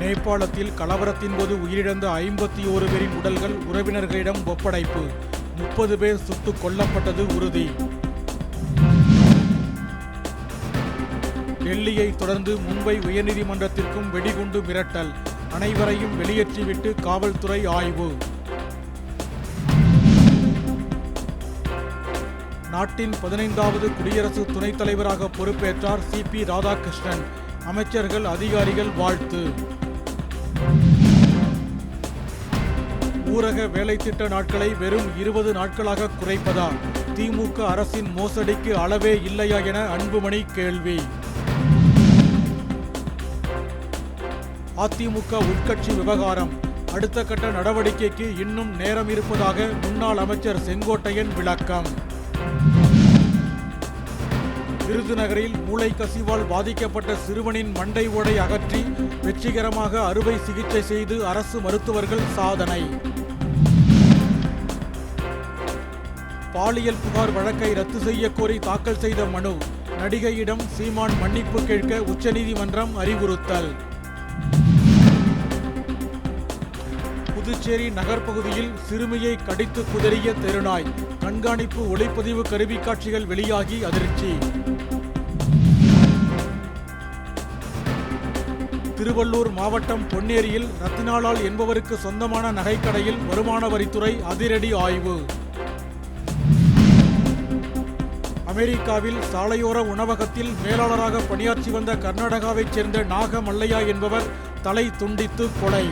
நேபாளத்தில் கலவரத்தின் போது உயிரிழந்த ஐம்பத்தி ஓரு பேரின் உடல்கள் உறவினர்களிடம் ஒப்படைப்பு. முப்பது பேர் சுட்டுக் கொல்லப்பட்டது உறுதி. டெல்லியை தொடர்ந்து மும்பை உயர்நீதிமன்றத்திற்கும் வெடிகுண்டு மிரட்டல். அனைவரையும் வெளியேற்றிவிட்டு காவல்துறை ஆய்வு. நாட்டின் பதினைந்தாவது குடியரசு துணைத் தலைவராக பொறுப்பேற்றார் சி பி ராதாகிருஷ்ணன். அமைச்சர்கள் அதிகாரிகள் வாழ்த்து. ஊரக வேலைத்திட்ட நாட்களை வெறும் இருபது நாட்களாக குறைப்பதா திமுக அரசின் மோசடிக்கு அளவே இல்லையா என அன்புமணி கேள்வி. அதிமுக உட்கட்சி விவகாரம். அடுத்த கட்ட நடவடிக்கைக்கு இன்னும் நேரம் இருப்பதாக முன்னாள் அமைச்சர் செங்கோட்டையன் விளக்கம். விருதுநகரில் மூளை கசிவால் பாதிக்கப்பட்ட சிறுவனின் மண்டை ஓடை அகற்றி வெற்றிகரமாக அறுவை சிகிச்சை செய்து அரசு மருத்துவர்கள் சாதனை. பாலியல் புகார் வழக்கை ரத்து செய்ய கோரி தாக்கல் செய்த மனு. நடிகையிடம் சீமான் மன்னிப்பு கேட்க உச்சநீதிமன்றம் அறிவுறுத்தல். புதுச்சேரி நகர்ப்பகுதியில் சிறுமியை கடித்து குதறிய தெருநாய். கண்காணிப்பு ஒளிப்பதிவு கருவி காட்சிகள் வெளியாகி அதிர்ச்சி. திருவள்ளூர் மாவட்டம் பொன்னேரியில் ரத்தினாலால் என்பவருக்கு சொந்தமான நகைக்கடையில் வருமான வரித்துறை அதிரடி ஆய்வு. அமெரிக்காவில் சாலையோர உணவகத்தில் மேலாளராக பணியாற்றி வந்த கர்நாடகாவைச் சேர்ந்த நாக மல்லையா என்பவர் தலை துண்டித்து கொலை.